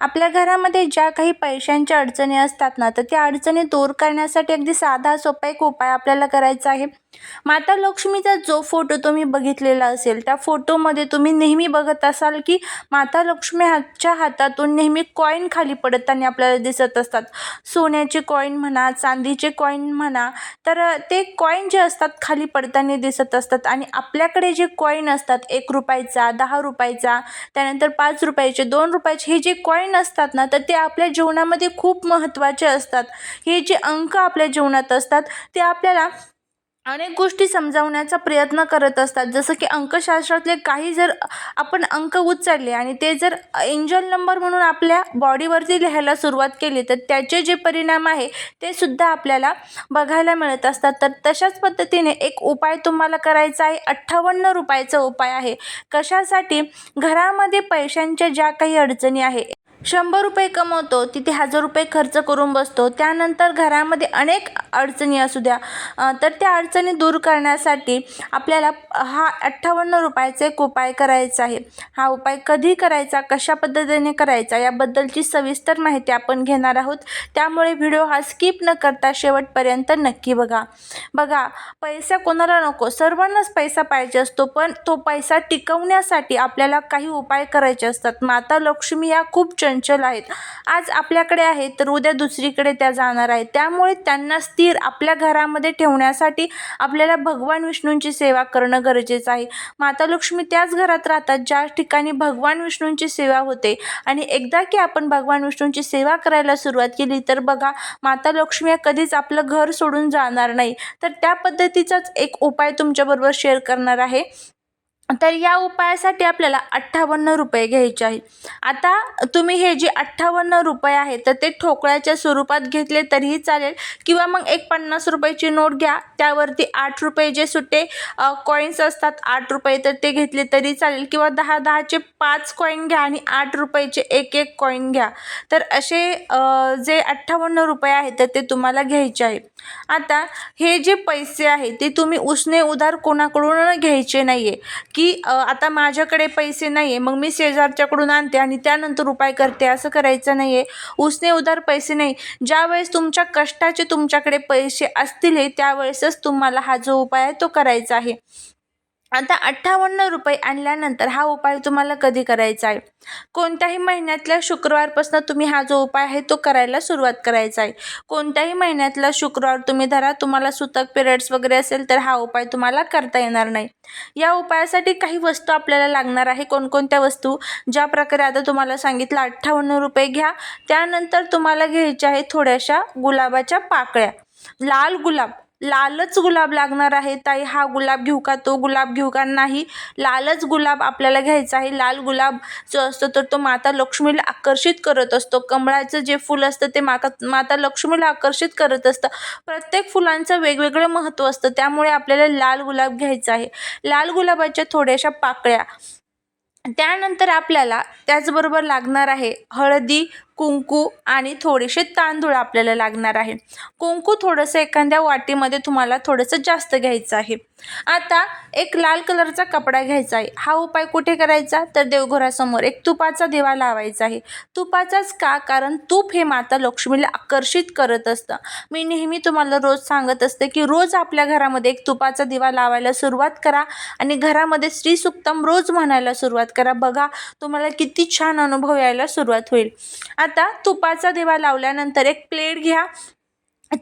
आपल्या घरामध्ये ज्या काही पैशांच्या अडचणी असतात ना तर त्या अडचणी दूर करण्यासाठी अगदी साधा सोपा एक उपाय आपल्याला करायचा आहे. माता लक्ष्मीचा जो फोटो तुम्ही बघितलेला असेल त्या फोटोमध्ये तुम्ही नेहमी बघत असाल की माता लक्ष्मी हातच्या हातातून नेहमी कॉईन खाली पडताना आपल्याला दिसत असतात. सोन्याचे कॉईन म्हणा चांदीचे कॉईन म्हणा तर ते कॉईन जे असतात खाली पडताना दिसत असतात. आणि आपल्याकडे जे कॉईन असतात एक रुपयाचा दहा रुपयाचा त्यानंतर पाच रुपयाचे दोन रुपयाचे हे जे कॉईन असतात ना तर ते आपल्या जीवनामध्ये खूप महत्त्वाचे असतात. हे जे अंक आपल्या जीवनात असतात ते आपल्याला अनेक गोष्टी समजावण्याचा प्रयत्न करत असतात. जसं की अंकशास्त्रातले काही जर आपण अंक उचलले आणि ते जर एंजल नंबर म्हणून आपल्या बॉडीवरती लिहायला सुरुवात केली तर त्याचे जे परिणाम आहे ते सुद्धा आपल्याला बघायला मिळत असतात. तर तशाच पद्धतीने एक उपाय तुम्हाला करायचा आहे. अठ्ठावन्न रुपयाचा उपाय आहे. कशासाठी? घरामध्ये पैशांच्या ज्या काही अडचणी आहे शंभर रुपये कमवतो तिथे हजार रुपये खर्च करून बसतो. त्यानंतर घरामध्ये अनेक अडचणी असू द्या. तर त्या अडचणी दूर करण्यासाठी आपल्याला हा अठ्ठावन्न रुपयाचा एक उपाय करायचा आहे. हा उपाय कधी करायचा कशा पद्धतीने करायचा याबद्दलची सविस्तर माहिती आपण घेणार आहोत. त्यामुळे व्हिडिओ हा स्किप न करता शेवटपर्यंत नक्की बघा. बघा पैसा कोणाला नको? सर्वांनाच पैसा पाहिजे असतो पण तो पैसा टिकवण्यासाठी आपल्याला काही उपाय करायचे असतात. माता लक्ष्मी या खूप चंचल आहेत. आज आपल्याकडे आहे तर उद्या दुसरीकडे त्या जाणार आहेत. त्यामुळे त्यांना स्थिर आपल्या घरामध्ये ठेवण्यासाठी आपल्याला भगवान विष्णूंची सेवा करणं गरजेचं आहे. माता लक्ष्मी त्याच घरात राहतात ज्या ठिकाणी भगवान विष्णूंची सेवा होते. आणि एकदा की आपण भगवान विष्णूंची सेवा करायला सुरुवात केली तर बघा माता लक्ष्मी कधीच आपलं घर सोडून जाणार नाही. तर त्या पद्धतीचाच एक उपाय तुमच्याबरोबर शेअर करणार आहे. तर या उपायासाठी आपल्याला अठ्ठावन्न रुपये घ्यायचे आहे आता तुम्ही हे जे अठ्ठावन्न रुपये आहेत तर ते ठोकळ्याच्या स्वरूपात घेतले तरीही चालेल. किंवा मग एक पन्नास रुपयाची नोट घ्या त्यावरती आठ रुपये जे सुट्टे कॉईन्स असतात आठ रुपये तर ते घेतले तरी चालेल. किंवा दहा दहाचे पाच कॉईन घ्या आणि आठ रुपयाचे एक एक कॉईन घ्या. तर असे जे अठ्ठावन्न रुपये आहेत तर ते तुम्हाला घ्यायचे आहे आता हे जे पैसे आहे ते तुम्ही उसने उधार कोणाकडून घ्यायचे नाही आहे की आता माझ्याकडे पैसे नाही आहे मग मी शेजारच्याकडून आणते आणि त्यानंतर उपाय करते असं करायचं नाही आहे उसने उधार पैसे नाही. ज्यावेळेस तुमच्या कष्टाचे तुमच्याकडे पैसे असतील हे त्यावेळेसच तुम्हाला हा जो उपाय आहे तो करायचा आहे. आता अठ्ठावन्न रुपये आणल्यानंतर हा उपाय तुम्हाला कधी करायचा आहे? कोणत्याही महिन्यातल्या शुक्रवारपासून तुम्ही हा जो उपाय आहे तो करायला सुरुवात करायचा आहे. कोणत्याही महिन्यातला शुक्रवार तुम्ही धरा तुम्हाला सुतक पिरियड्स वगैरे असेल तर हा उपाय तुम्हाला करता येणार नाही. या उपायासाठी काही वस्तू आपल्याला लागणार आहे. कोणकोणत्या वस्तू? ज्या प्रकारे आता तुम्हाला सांगितलं अठ्ठावन्न रुपये घ्या. त्यानंतर तुम्हाला घ्यायच्या आहे थोड्याशा गुलाबाच्या पाकळ्या. लाल गुलाब. लालच गुलाब लागणार आहे. ताई हा गुलाब घेऊ का? तो गुलाब घेऊ का? नाही. लालच गुलाब आपल्याला घ्यायचा आहे. लाल गुलाब जो असतो तर तो माता लक्ष्मीला आकर्षित करत असतो. कमळाचं जे फुल असतं ते माता माता लक्ष्मीला आकर्षित करत असतं. प्रत्येक फुलांचं वेगवेगळं महत्त्व असतं. त्यामुळे आपल्याला लाल गुलाब घ्यायचा आहे. लाल गुलाबाच्या थोड्याशा पाकळ्या. त्यानंतर आपल्याला त्याचबरोबर लागणार आहे हळदी कुंकू आणि थोडेसे तांदूळ आपल्याला लागणार आहे. कुंकू थोडंसं एखाद्या वाटीमध्ये तुम्हाला थोडंसं जास्त घ्यायचं आहे. आता एक लाल कलरचा कपडा घ्यायचा आहे. हा उपाय कुठे करायचा? तर देवघरासमोर एक तुपाचा दिवा लावायचा आहे. तुपाचाच का? कारण तूप हे माता लक्ष्मीला आकर्षित करत असतं. मी नेहमी तुम्हाला रोज सांगत असते की रोज आपल्या घरामध्ये एक तुपाचा दिवा लावायला सुरुवात करा आणि घरामध्ये श्रीसुक्तम रोज म्हणायला सुरुवात करा. बघा तुम्हाला किती छान अनुभव यायला सुरुवात होईल. आता तुपाचा दिवा लावल्यानंतर एक प्लेट घ्या.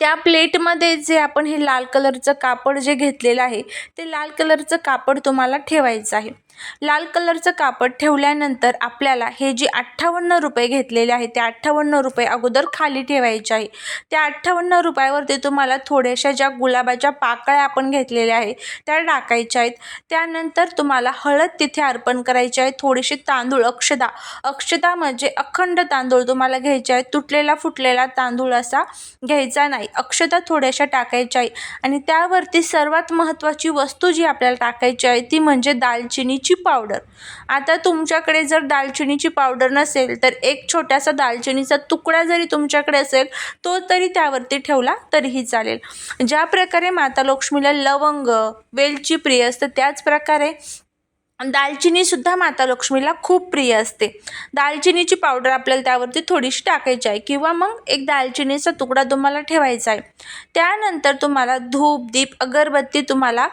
त्या प्लेटमध्ये जे आपण हे लाल कलरचं कापड जे घेतलेलं आहे ते लाल कलरचं कापड तुम्हाला ठेवायचं आहे. लाल कलरचं कापड ठेवल्यानंतर आपल्याला हे जे अठ्ठावन्न रुपये घेतलेले आहे ते अठ्ठावन्न रुपये अगोदर खाली ठेवायचे आहे. त्या अठ्ठावन्न रुपयावरती तुम्हाला थोड्याशा ज्या गुलाबाच्या पाकळ्या आपण घेतलेल्या आहे त्या टाकायच्या आहेत. त्यानंतर तुम्हाला हळद तिथे अर्पण करायची आहे थोडीशी तांदूळ अक्षदा. अक्षता म्हणजे अखंड तांदूळ तुम्हाला घ्यायचे आहे तुटलेला फुटलेला तांदूळ असा घ्यायचा नाही. अक्षता थोड्याशा टाकायच्या आहे आणि त्यावरती सर्वात महत्त्वाची वस्तू जी आपल्याला टाकायची आहे ती म्हणजे दालचिनी दालचिनीची पावडर आता तुमच्याकडे जर दालचिनीची पावडर नसेल तर एक छोटासा दालचिनीचा तुकडा जरी तुमच्याकडे असेल तो तरी त्यावरती ठेवला तरीही चालेल. ज्या प्रकारे माता लक्ष्मीला लवंग वेलची प्रिय असतं त्याच प्रकारे दालचिनीसुद्धा माता लक्ष्मीला खूप प्रिय असते. दालचिनीची पावडर आपल्याला त्यावरती थोडीशी टाकायची आहे किंवा मग एक दालचिनीचा तुकडा तुम्हाला ठेवायचा आहे. त्यानंतर तुम्हाला धूप दीप अगरबत्ती तुम्हाला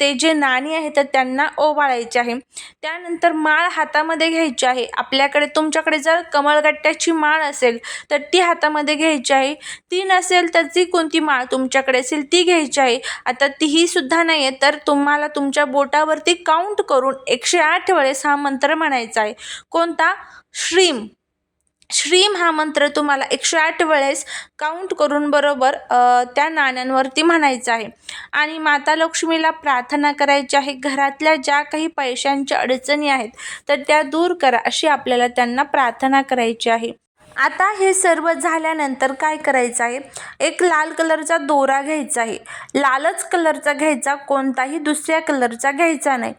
ते जे नाणी आहेत तर त्यांना ओवाळायचे आहे. त्यानंतर माळ हातामध्ये घ्यायची आहे. आपल्याकडे तुमच्याकडे जर कमळगट्ट्याची माळ असेल तर ती हातामध्ये घ्यायची आहे. ती नसेल तर जी कोणती माळ तुमच्याकडे असेल ती घ्यायची आहे. आता तीही सुद्धा नाही आहे तर तुम्हाला तुमच्या बोटावरती काउंट करून एकशे आठ वेळेस हा मंत्र म्हणायचा आहे. कोणता? श्रीम. श्रीम हा मंत्र तुम्हाला एकशे आठ वेळेस काउंट करून बरोबर त्या नाण्यांवरती म्हणायचं आहे. आणि माता लक्ष्मीला प्रार्थना करायची आहे. घरातल्या ज्या काही पैशांच्या अडचणी आहेत तर त्या दूर करा अशी आपल्याला त्यांना प्रार्थना करायची आहे. आता हे सर्व झाल्यानंतर काय करायचं आहे? एक लाल कलरचा दोरा घ्यायचा आहे. लालच कलरचा घ्यायचा कोणताही दुसऱ्या कलरचा घ्यायचा नाही.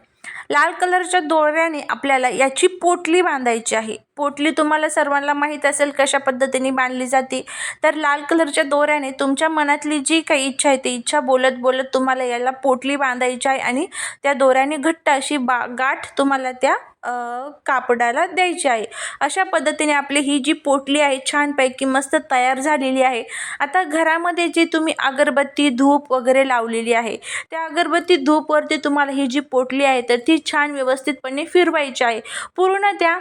लाल कलरच्या दोऱ्याने आपल्याला याची पोटली बांधायची आहे. पोटली तुम्हाला सर्वांना माहीत असेल कशा पद्धतीने बांधली जाते. तर लाल कलरच्या दोऱ्याने तुमच्या मनातली जी काही इच्छा आहे ती इच्छा बोलत बोलत तुम्हाला याला पोटली बांधायची आहे आणि त्या दोऱ्याने घट्ट अशी बा गाठ तुम्हाला त्या कापडाला द्यायची आहे. अशा पद्धतीने आपली ही जी पोटली आहे छानपैकी मस्त तयार झालेली आहे. आता घरामध्ये जी तुम्ही अगरबत्ती धूप वगैरे लावलेली आहे त्या अगरबत्ती धूपवरती तुम्हाला ही जी पोटली आहे तर ती छान व्यवस्थितपणे फिरवायची आहे. पूर्ण त्या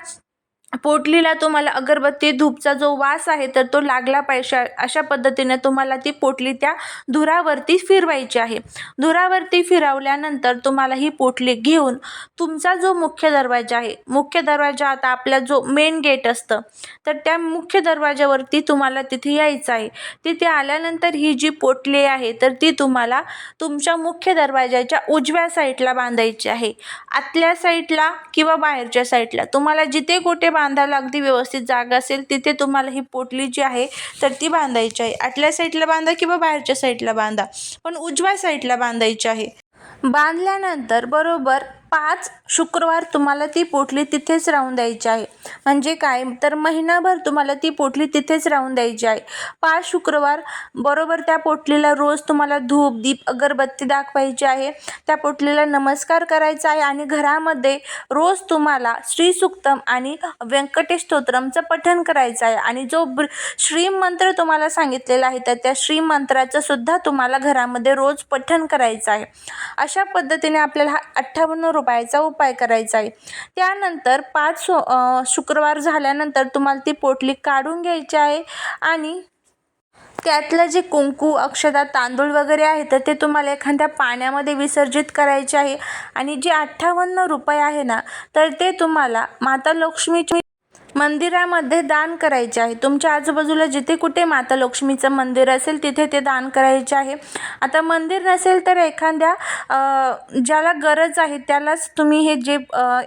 पोटलीला तुम्हाला अगरबत्ती धूपचा जो वास आहे तर तो लागला पाहिजे. अशा पद्धतीने तुम्हाला ती पोटली त्या धुरावरती फिरवायची आहे. धुरावरती फिरवल्यानंतर तुम्हाला ही पोटली घेऊन तुमचा जो मुख्य दरवाजा आहे मुख्य दरवाजा आता आपला जो मेन गेट असतं तर त्या मुख्य दरवाजावरती तुम्हाला तिथे यायचं आहे. तिथे आल्यानंतर ही जी पोटली आहे तर ती तुम्हाला तुमच्या मुख्य दरवाजाच्या उजव्या साईडला बांधायची आहे. आतल्या साईडला किंवा बाहेरच्या साईडला तुम्हाला जिथे कुठे बांधायला अगदी व्यवस्थित जागा असेल तिथे तुम्हाला ही पोटली जी आहे तर ती बांधायची आहे. आतल्या साईडला बांधा किंवा बाहेरच्या साईडला बांधा पण उजव्या साईडला बांधायची आहे. बांधल्यानंतर बरोबर पाच शुक्रवार तुम्हाला ती पोटली तिथेच राहून द्यायची आहे. म्हणजे काय? तर महिनाभर तुम्हाला ती पोटली तिथेच राहून द्यायची आहे. पाच शुक्रवार बरोबर त्या पोटलीला रोज तुम्हाला धूप दीप अगरबत्ती दाखवायची आहे. त्या पोटलीला नमस्कार करायचा आहे आणि घरामध्ये रोज तुम्हाला श्रीसुक्तम आणि व्यंकटेश स्तोत्रमचं पठण करायचं आहे. आणि जो ब्र तुम्हाला सांगितलेला आहे तर त्या श्रीमंत्राचं सुद्धा तुम्हाला घरामध्ये रोज पठण करायचं आहे. अशा पद्धतीने आपल्याला हा अठ्ठावन्न रुपयाचा उपाय करायचा आहे. त्यानंतर पाच सो शुक्रवार झाल्यानंतर तुम्हाला ती पोटली काढून घ्यायची आहे आणि त्यातलं जे कुंकू अक्षदा तांदूळ वगैरे आहे तर ते तुम्हाला एखाद्या पाण्यामध्ये विसर्जित करायचे आहे. आणि जे अठ्ठावन्न रुपये आहे ना तर ते तुम्हाला माता लक्ष्मीची मंदिरामध्ये दान करायचे आहे. तुमच्या आजूबाजूला जिथे कुठे माता लक्ष्मीचं मंदिर असेल तिथे ते दान करायचे आहे. आता मंदिर नसेल तर एखाद्या ज्याला गरज आहे त्यालाच तुम्ही हे जे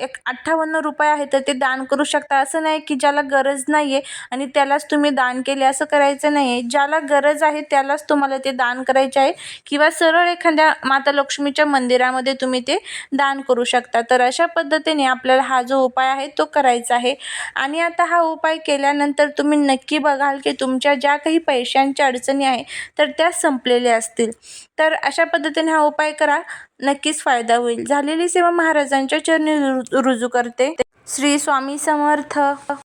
एक अठ्ठावन्न रुपये आहे तर ते दान करू शकता. असं नाही की ज्याला गरज नाही आहे आणि त्यालाच तुम्ही दान केले असं करायचं नाही आहे ज्याला गरज आहे त्यालाच तुम्हाला ते दान करायचे आहे. किंवा सरळ एखाद्या माता लक्ष्मीच्या मंदिरामध्ये तुम्ही ते दान करू शकता. तर अशा पद्धतीने आपल्याला हा जो उपाय आहे तो करायचा आहे. आणि आता हा उपाय केल्यानंतर तुम्ही नक्की बघाल की तुमच्या ज्या काही पैशांच्या अडचणी आहे तर त्या संपलेल्या असतील. तर अशा पद्धतीने हा उपाय करा. नक्कीच फायदा होईल. झालेली सेवा महाराजांच्या चरणी रु- रुजू करते. श्री स्वामी समर्थ.